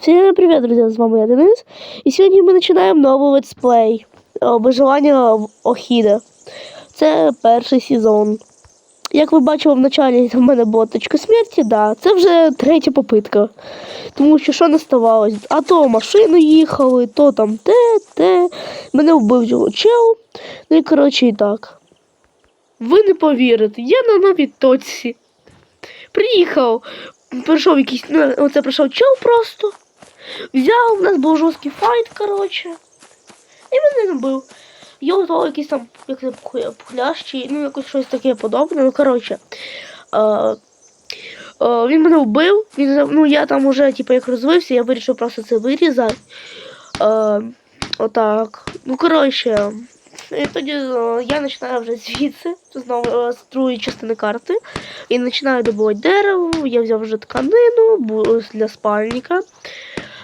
Всем привет, друзья, з вами я Денис. І сьогодні ми починаємо новий летсплей Виживання в Охіде. Це перший сезон. Як ви бачили в началі, в мене була точка смерті, да, це вже третя попитка. Тому що що не ставалось? А то машини їхали, то там те, те. Мене вбив чел. Ну і коротше і так. Ви не повірите, я на новій точці. Приїхав, прийшов якийсь, ну, оце прийшов чел просто. Взяв, у нас був жорсткий файт, коротше. І мене набив. Його того якийсь там як це пху- пхлящий, ну якось щось таке подобне. Ну, коротше. Е, е, він мене вбив. Він, ну, я там уже, типу, як розвився, я вирішив просто це вирізати. Е, отак. Ну, коротше. І тоді е, я починаю вже звідси, знову з другої частини карти. І починаю добувати дерево. Я взяв вже тканину для спальника.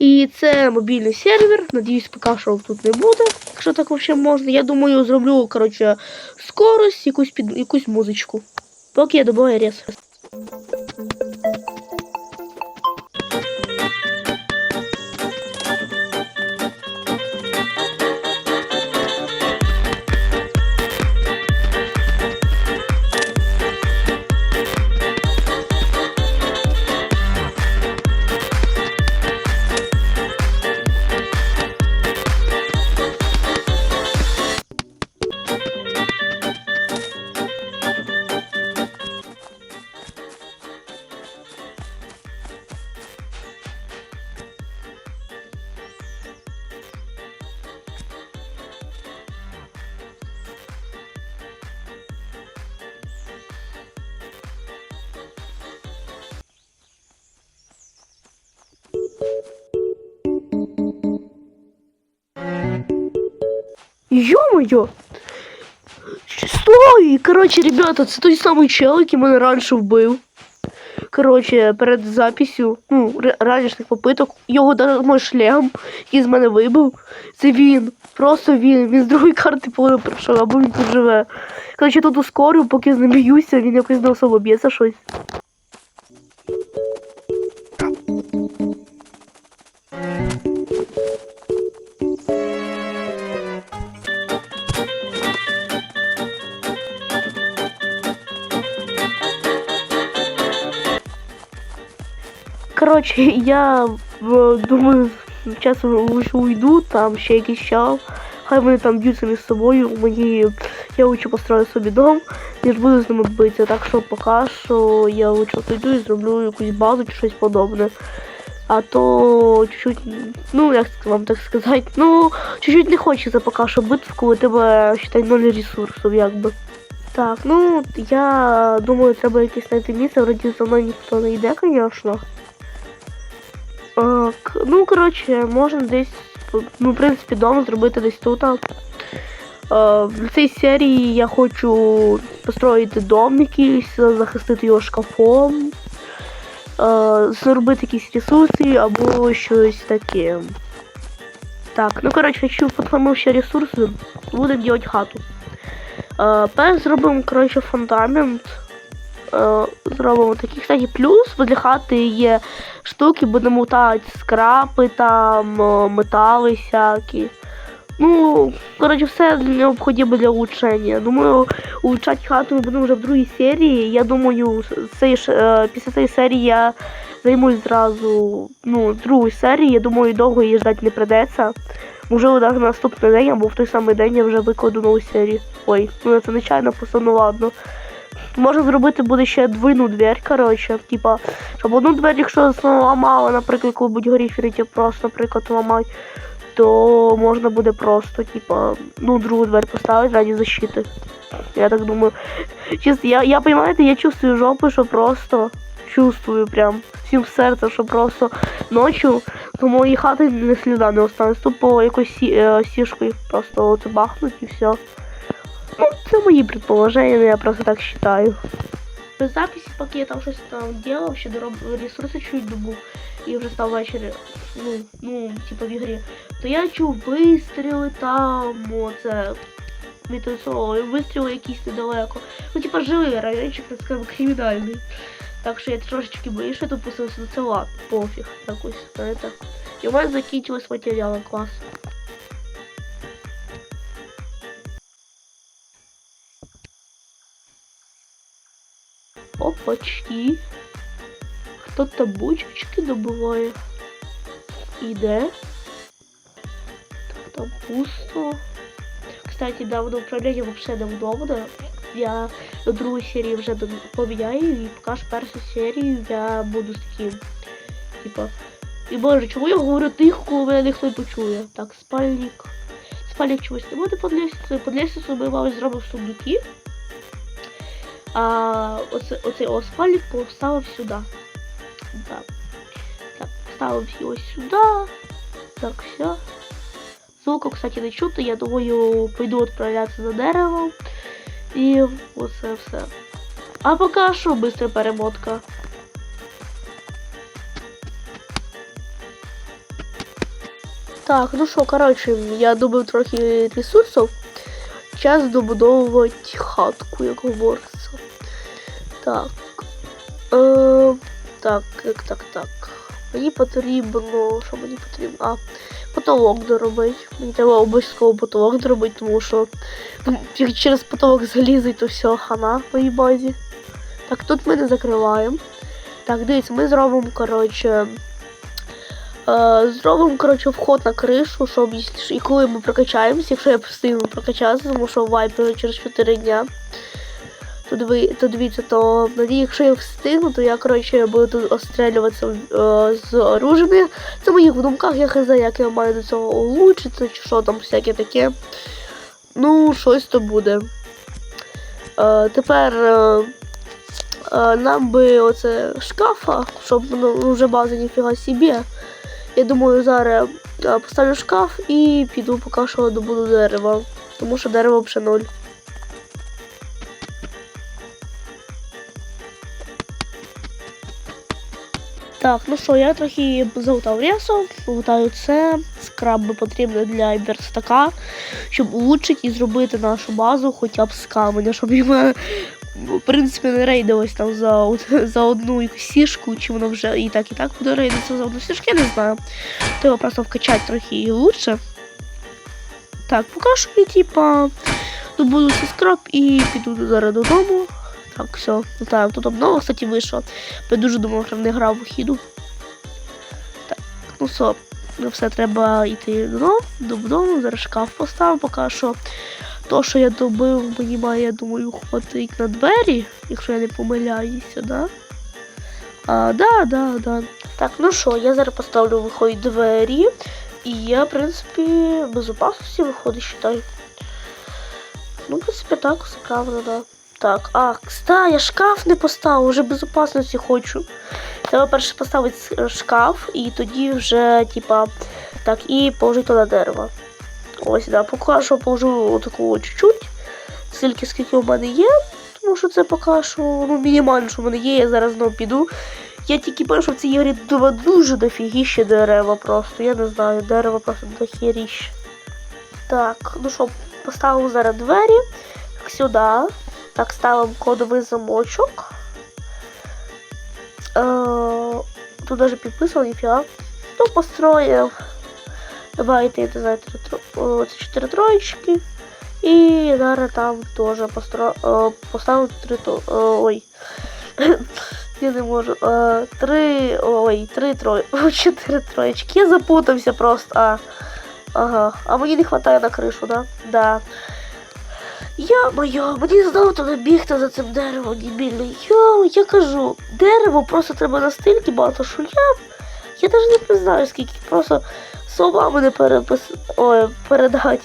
І це мобільний сервер. Надіюсь, поки що тут не буде, якщо так взагалі можна. Я думаю, зроблю коротше, скорость, якусь під якусь музичку. Поки я добуваю рез. Ё-моё! Стой! Короче, ребята, це той самий чел, який мене раніше вбив. Короче, перед записью, ну, ранішніх попиток, його даже мой шлем, який мене вибив, це він. Просто він. Він з другої карти поле прийшов, або він тут живе. Короче, тут ускорю, поки з ним він якось не особо б'ється щось. Коротше, я е, думаю, зараз лучше уйду, там ще якийсь. Хай вони там б'ються між собою. Мені я лучше построю собі дом, ніж буду з ними битися. Так що поки що я лучше прийду і зроблю якусь базу чи щось подобне. А то чуть-чуть, ну як вам так сказати, ну чуть-чуть не хочеться поки що битв, коли тебе считай ноль ресурсів, якби. Так, ну я думаю, треба якесь знайти місце, вроді за мною ніхто не йде, звісно. Ну, коротше, можна десь, ну, в принципі, дом зробити десь тут. В цій серії я хочу построїти дом якийсь, захистити його шкафом, зробити якісь ресурси або щось таке. Так, ну коротше, хочу потім ще ресурси, будемо робити хату. Перш зробимо, коротше, фундамент. Е, зробимо такий, кстати, плюс, для хати є штуки, будемо лутати скрапи там, метали всякі. Ну, коротше, все необхідне для улучшення. Думаю, улучшати хату ми будемо вже в другій серії. Я думаю, ж, е, після цієї серії я займусь зразу ну, другою серією. Я думаю, довго її ждати не придеться. Можливо, на наступний день або в той самий день я вже викладу нову серію. Ой, ну це нечайно, просто ну ладно. Можна зробити буде ще двойну двері, коротше. Типа, щоб одну двері, якщо зламала, наприклад, коли будь горіферити, просто, наприклад, ламати, то можна буде просто, типа, ну, другу двері поставити раді защити. Я так думаю. Чесно, я, я понимаете, я чувствую жопу, що просто чувствую прям всім серце, що просто ночі до моєї хати не сліда не останеться. Тупо якось сі, е, сішкою просто оце бахнуть і все. Ну, це мої предположення, я просто так считаю. Без записи, поки я там щось там делав, ще дороб... ресурси чуть добув, і вже став ввечері, ну, ну, типа в ігрі, то я чув вистріли там, оце, мітосо, вистріли якісь недалеко. Ну, типа живий райончик, так скажемо, кримінальний. Так що я трошечки боюсь, що допустилося, ну це ладно, пофіг, якось, знаєте. І у мене закінчились матеріали клас. Опачки. Хто-то бочечки добуває. Іде. Так, там пусто. Кстати, да, воно управління взагалі невдобне. Я до другої серії вже поміняю і поки ж першу серію я буду з таким. Типа. І боже, чому я говорю тихо, коли мене ніхто не почує? Так, спальник. Спальник чогось не буде під лестницею. Під лестницею ми, мабуть, зробимо сундуки. А оце, оцей спальник поставив сюди. Так. Так, поставив його сюди. Так, все. Звуку, кстати, не чути. Я думаю, пойду відправлятися за деревом. І оце все. А поки що быстра перемотка. Так, ну що, коротше, я добив трохи ресурсів. Час добудовувати хатку, як говориться. Так. Е, так, як так, так. Мені потрібно. Що мені потрібно? А, потолок доробити. Мені треба обов'язково потолок доробити, тому що як через потолок залізить, то все, хана в моїй базі. Так, тут ми не закриваємо. Так, дивіться, ми зробимо, коротше. Е, зробимо, коротше, вход на кришу, щоб і коли ми прокачаємося, якщо я встигну прокачатися, тому що вайп вже через 4 дня. То, диви, то дивіться, то тоді, якщо я встигну, то я, коротше, буду тут острелюватися е, з оружими. Це в моїх думках, я хз, як я маю до цього улучшити, чи що там всяке таке. Ну, щось то буде. Е, тепер е, е, нам би оце шкафа, щоб ну, вже база ніфіга собі. Я думаю, зараз е, поставлю шкаф і піду поки що добуду дерева. Тому що дерево вже ноль. Так, ну що, я трохи залутав ресу, лутаю це. Скраб потрібно для верстака, щоб улучшити і зробити нашу базу хоча б з каменя, щоб йому, в принципі, не рейдилось там за, за одну сішку, чи воно вже і так, і так буде рейдитися за одну сішку, я не знаю. Треба просто вкачати трохи і лучше. Так, поки що я, типа, добуду цей скраб і піду зараз додому. Так, все, так, тут обнова, кстати, вийшла. Я дуже думав, що не грав у хіду. Так, ну все, ну все, треба йти додому, додому, зараз шкаф поставив, поки що. То, що я добив, мені має, я думаю, хватить на двері, якщо я не помиляюся, да? А, да, да, да. Так, ну що, я зараз поставлю виходить двері. І я, в принципі, в безопасності виходить, считай. Ну, в принципі, так, все правда, да. Так, а, кстати, я шкаф не поставив, вже безопасності хочу. Треба перше поставити шкаф і тоді вже, типа, так, і положити туди дерево. Ось, да, поки що положу отаку от чуть-чуть, стільки, скільки у мене є, тому що це поки що ну, мінімально, що в мене є, я зараз знову піду. Я тільки пишу, що в цій ігрі дуже, дофігіще дерева просто. Я не знаю, дерева просто дохіріще. Так, ну що, поставив зараз двері. Сюди. Так, ставимо кодовий замочок. Е, тут даже підписано, ніфіга. Ну, построїв. Давайте, я не знаю, три, тро- о, чотири троєчки. І зараз там теж постро... е, поставив три то. е, Ой. Я не можу. Три. Ой, три троє. Чотири троєчки. Я запутався просто. А. Ага. А мені не вистачає на кришу, да? Да. Я моя, мені знову туди бігти за цим деревом дебільно. Йо, я кажу, дерево просто треба настільки багато, що я. Я навіть не знаю, скільки просто словами не перепис... Ой, передати.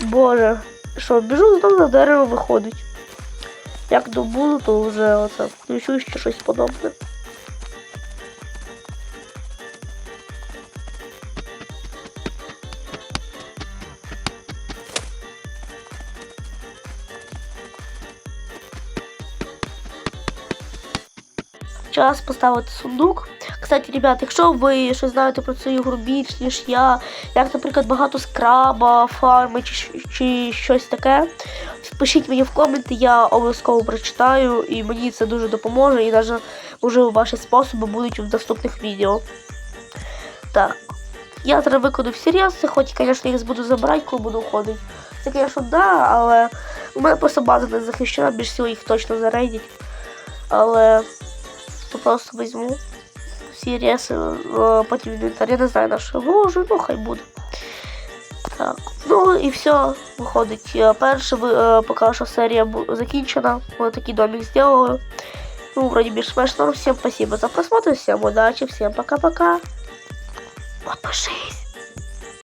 Боже, що, біжу знову на дерево виходить. Як добуду, то вже оце включу ще щось подобне. Час поставити сундук. Кстати, ребят, якщо ви щось знаєте про цю ігру більш, ніж я, як, наприклад, багато скраба, фарми чи, чи щось таке, пишіть мені в коменти, я обов'язково прочитаю, і мені це дуже допоможе, і навіть, можливо, ваші способи будуть в наступних відео. Так. Я зараз виконую всі ряси, хоч, звісно, їх буду забирати, коли буду ходити. Це, звісно, да, але у мене просто база не захищена, більш всього їх точно зарейдять. Але то просто візьму всі ряси, е, потім в інвентар. Я не знаю на що вложу, ну хай буде. Так, ну і все, виходить. Е, Перша ви- е, поки що серія бу- закінчена. Ми такий домик зробили. Ну, вроде більш-менш норм. Всем спасибо за просмотр, всем удачи, всем пока-пока. Подпишись.